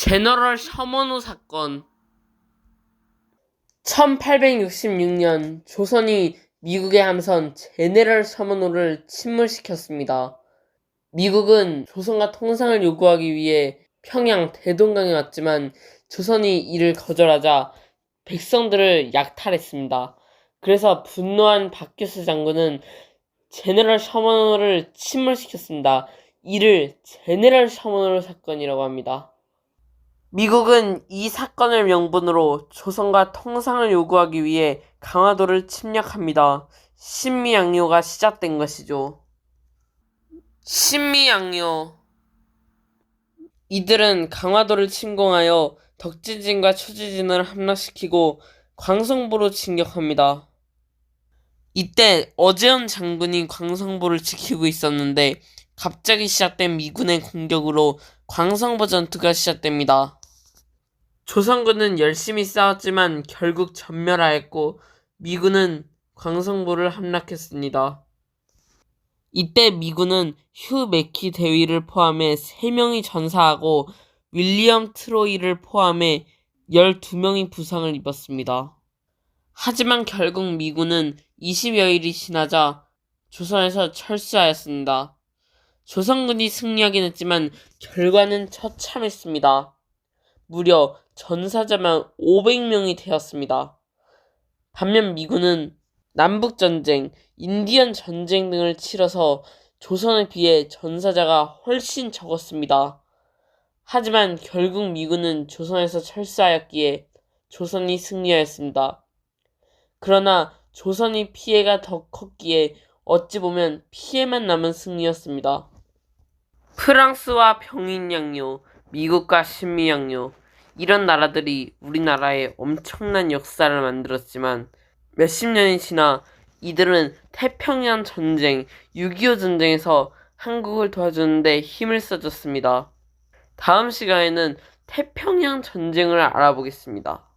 제너럴 셔먼호 사건 1866년 조선이 미국의 함선 제네럴 셔먼호를 침몰시켰습니다. 미국은 조선과 통상을 요구하기 위해 평양 대동강에 왔지만 조선이 이를 거절하자 백성들을 약탈했습니다. 그래서 분노한 박규수 장군은 제네럴 셔먼호를 침몰시켰습니다. 이를 제네럴 셔먼호 사건이라고 합니다. 미국은 이 사건을 명분으로 조선과 통상을 요구하기 위해 강화도를 침략합니다. 신미양요가 시작된 것이죠. 신미양요. 이들은 강화도를 침공하여 덕지진과 초지진을 함락시키고 광성보로 진격합니다. 이때 어제현 장군이 광성보를 지키고 있었는데 갑자기 시작된 미군의 공격으로 광성보 전투가 시작됩니다. 조선군은 열심히 싸웠지만 결국 전멸하였고 미군은 광성보를 함락했습니다. 이때 미군은 휴 메키 대위를 포함해 3명이 전사하고 윌리엄 트로이를 포함해 12명이 부상을 입었습니다. 하지만 결국 미군은 20여일이 지나자 조선에서 철수하였습니다. 조선군이 승리하긴 했지만 결과는 처참했습니다. 무려 전사자만 500명이 되었습니다. 반면 미군은 남북전쟁, 인디언 전쟁 등을 치러서 조선에 비해 전사자가 훨씬 적었습니다. 하지만 결국 미군은 조선에서 철수하였기에 조선이 승리하였습니다. 그러나 조선이 피해가 더 컸기에 어찌 보면 피해만 남은 승리였습니다. 프랑스와 평인양요, 미국과 신미 양요, 이런 나라들이 우리나라에 엄청난 역사를 만들었지만 몇십 년이 지나 이들은 태평양 전쟁, 6.25 전쟁에서 한국을 도와주는데 힘을 써줬습니다. 다음 시간에는 태평양 전쟁을 알아보겠습니다.